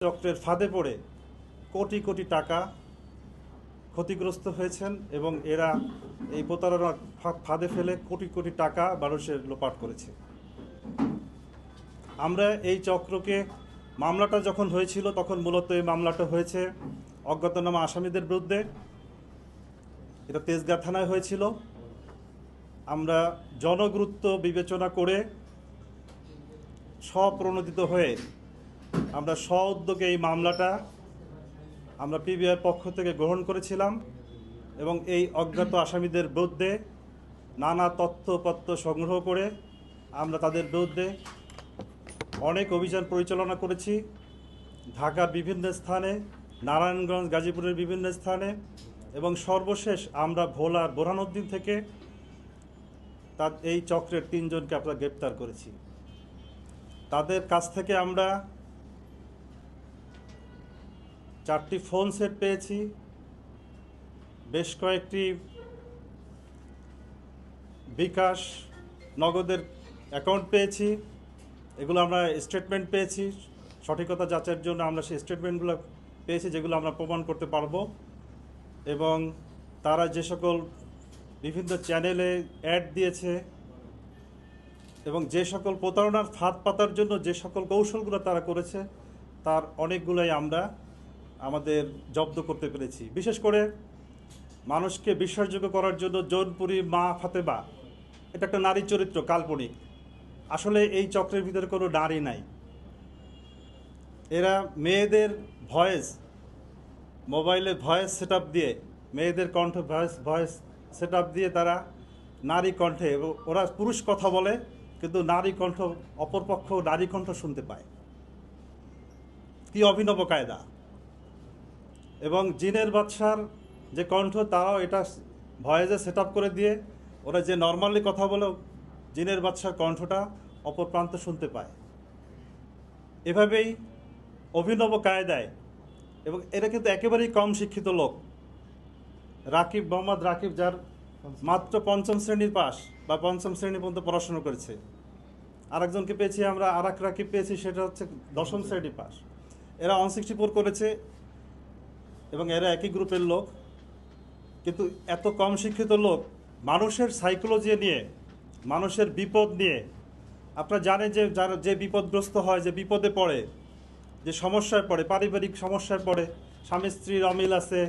চক্রের ফাঁদে পড়ে কোটি কোটি টাকা ক্ষতিগ্রস্ত হয়েছেন এবং এরা এই প্রতারণার ফাঁদে ফেলে কোটি কোটি টাকা মানুষের লোপাট করেছে। আমরা এই চক্রকে, মামলাটা যখন হয়েছিল তখন মূলত এই মামলাটা হয়েছে অজ্ঞাতনামা আসামিদের বিরুদ্ধে। এটা তেজগাঁ থানায় হয়েছিল। আমরা জনগুরুত্ব বিবেচনা করে স্বপ্রণোদিত হয়ে আমরা স্ব উদ্যোগে এই মামলাটা আমরা পিবিআর পক্ষ থেকে গ্রহণ করেছিলাম এবং এই অজ্ঞাত আসামিদের বিরুদ্ধে নানা তথ্যপত্র সংগ্রহ করে আমরা তাদের বিরুদ্ধে অনেক অভিযান পরিচালনা করেছি। ঢাকার বিভিন্ন স্থানে, নারায়ণগঞ্জ, গাজীপুরের বিভিন্ন স্থানে এবং সর্বশেষ আমরা ভোলার বোরহানুদ্দিন থেকে তার এই চক্রের তিনজনকে আমরা গ্রেপ্তার করেছি। তাদের কাছ থেকে আমরা চারটি ফোন সেট পেয়েছি। বেশ কয়েকটি বিকাশ নগদের অ্যাকাউন্ট পেয়েছি। এগুলো আমরা স্টেটমেন্ট পেয়েছি। সঠিকতা যাচাইয়ের জন্য আমরা সেই স্টেটমেন্টগুলো পেয়েছি যেগুলো আমরা প্রমাণ করতে পারব। এবং তারা যে সকল বিভিন্ন চ্যানেলে অ্যাড দিয়েছে এবং যে সকল প্রতারণার ফাঁদ পাতার জন্য যে সকল কৌশলগুলো তারা করেছে, তার অনেকগুলোই আমরা আমাদের জব্দ করতে পেরেছি। বিশেষ করে মানুষকে বিশ্বাসযোগ্য করার জন্য জৌনপুরি মা ফাতেমা, এটা একটা নারী চরিত্র, কাল্পনিক। আসলে এই চক্রের ভিতরে কোনো নারী নাই। এরা মেয়েদের ভয়েস, মোবাইলে ভয়েস সেট দিয়ে, মেয়েদের কণ্ঠ ভয়েস ভয়েস সেট দিয়ে তারা নারী কণ্ঠে ওরা পুরুষ কথা বলে, কিন্তু নারী কণ্ঠ, অপরপক্ষ নারী কণ্ঠ শুনতে পায়। কি অভিনব কায়দা। এবং জিনের বাদশার যে কণ্ঠ, তারাও এটা ভয়েজে সেট করে দিয়ে ওরা যে নর্মালি কথা বলে জিনের বাদশার কণ্ঠটা অপর প্রান্ত শুনতে পায়। এভাবেই অভিনব কায়দায় এবং এরা কিন্তু একেবারেই কম শিক্ষিত লোক। রাকিব, মোহাম্মদ রাকিব, যার মাত্র পঞ্চম শ্রেণির পাস বা পঞ্চম শ্রেণি পর্যন্ত পড়াশোনা করেছে। আরেকজনকে পেয়েছি আমরা আর এক রাকিব পেয়েছি, সেটা হচ্ছে দশম শ্রেণি পাস এরা ওয়ান সিক্সটি ফোর করেছে এবং এরা একই গ্রুপের লোক। কিন্তু এত কম শিক্ষিত লোক, মানুষের সাইকোলজি নিয়ে, মানুষের বিপদ নিয়ে, আপনারা জানেন যে যারা যে বিপদগ্রস্ত হয়, যে বিপদে পড়ে, যে সমস্যায় পড়ে, পারিবারিক সমস্যায় পড়ে, স্বামী স্ত্রীর অমিল আছে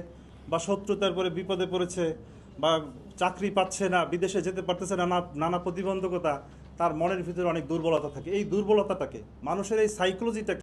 বা শত্রুতার পরে বিপদে পড়েছে বা চাকরি পাচ্ছে না, বিদেশে যেতে পারতেছে না, নানা নানা প্রতিবন্ধকতা, তার মনের ভিতরে অনেক দুর্বলতা থাকে। এই দুর্বলতাটাকে, মানুষের এই সাইকোলজিটাকে